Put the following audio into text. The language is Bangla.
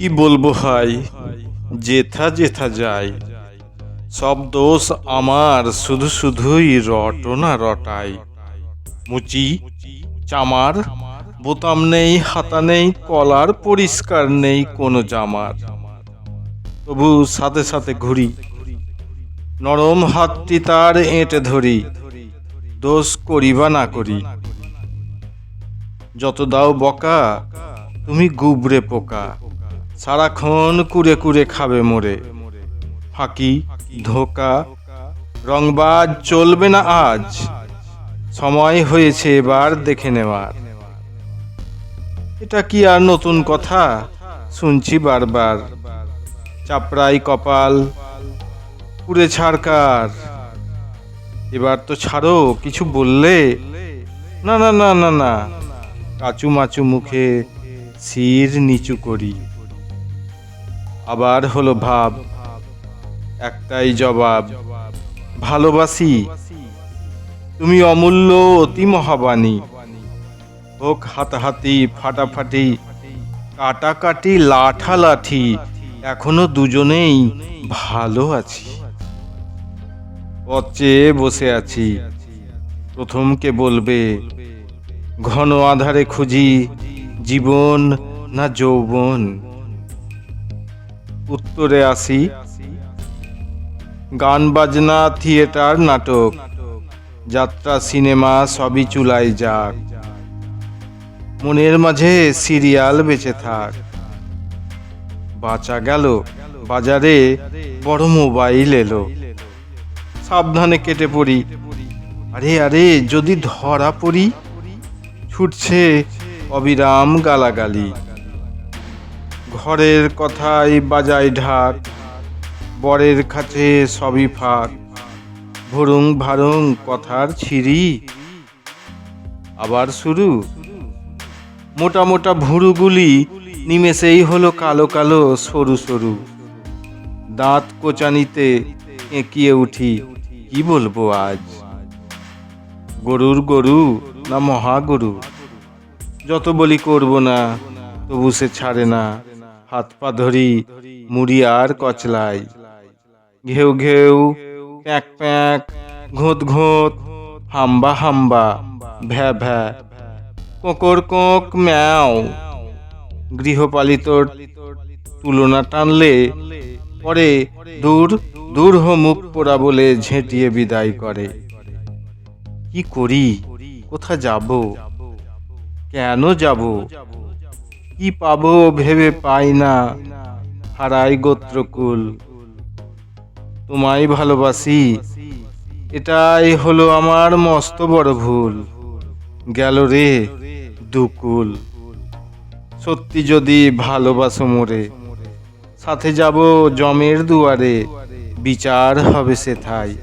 কি বলব হাই যেথা যেথা যাই। সব দোষ আমার, শুধু শুধুই রটনা রটাই। মুচি, চামার, বোতাম নেই, হাতা নেই, কলার পরিষ্কার নেই কোনো জামার। তবু সাথে সাথে ঘুরি। নরম হাতটি তার এঁটে ধরি। দোষ করি বা না করি। যত দাও বকা, তুমি গুবরে পোকা। সারাক্ষণ কুরে কুরে খাবে মোরে। ফাঁকি, ধোকা, রংবাজ চলবে না আজ। সময় হয়েছে এবার দেখে নেওয়ার। এটা কি আর নতুন কথা? শুনছি বারবার। চাপড়াই কপাল পুরে ছাড়কার এবার তো ছাড়ো, কিছু বললে? না না না না না। কাচু মাচু মুখে শির নিচু করি। আবার হলো ভাব। একটাই জবাব, ভালোবাসি। তুমি অমূল্য, অতি মহাবাণী। হোক হাতাহাতি, ফাটাফাটি, কাটাকাটি, লাঠালাঠি, এখনও দুজনেই ভালো আছি। পথ চেয়ে বসে আছি। প্রথমকে বলবে, ঘন আধারে খুঁজি, জীবন না যৌবন? উত্তরে আসি। গান, বাজনা, থিয়েটার, নাটক। যাত্রা, সিনেমা, সবই চুলাই যাক। মনের মাঝে সিরিয়াল বেঁচে থাক। বাঁচা গেল, বাজারে বড় মোবাইল এলো। সাবধানে কেটে পড়ি। আরে আরে, যদি ধরা পড়ি, ছুটছে অবিরাম গালাগালি। ঘরের কথাই বাজায় ঢাক, বরের কাছে সবই ফাঁক। ভরুং ভারুং কথার ছিরি। আবার শুরু। মোটা মোটা ভুরুগুলি নিমেষেই হলো কালো কালো সরু সরু। দাঁত কোচানিতে এঁকিয়ে উঠি, কি বলব আজ? গরুর গরু না মহাগরু? যত বলি করব না, তবু সে ছাড়ে না। হাত পা ধরি, মুড়ি আর কচলাই। ঘেউ ঘেউ, প্যাক প্যাক, ঘোঁত ঘোঁত, হাম্বা হাম্বা, ভ্যা ভ্যা, কোকর কোক ম্যাও। গৃহপালিত তুলনা টানলে পরে দূর দূর মুখ পোড়া বলে ঝেঁটিয়ে বিদায় করে। কি করি? কোথা যাব? কেন যাব? কি পাবো ভেবে পাই না। হারাই গোত্রকুল। তোমায় ভালোবাসি। এটাই হলো আমার মস্ত বড় ভুল। গেল রে দুকুল। সত্যি যদি ভালোবাসো মোরে, সাথে যাব জমের দুয়ারে। বিচার হবে সেথায়।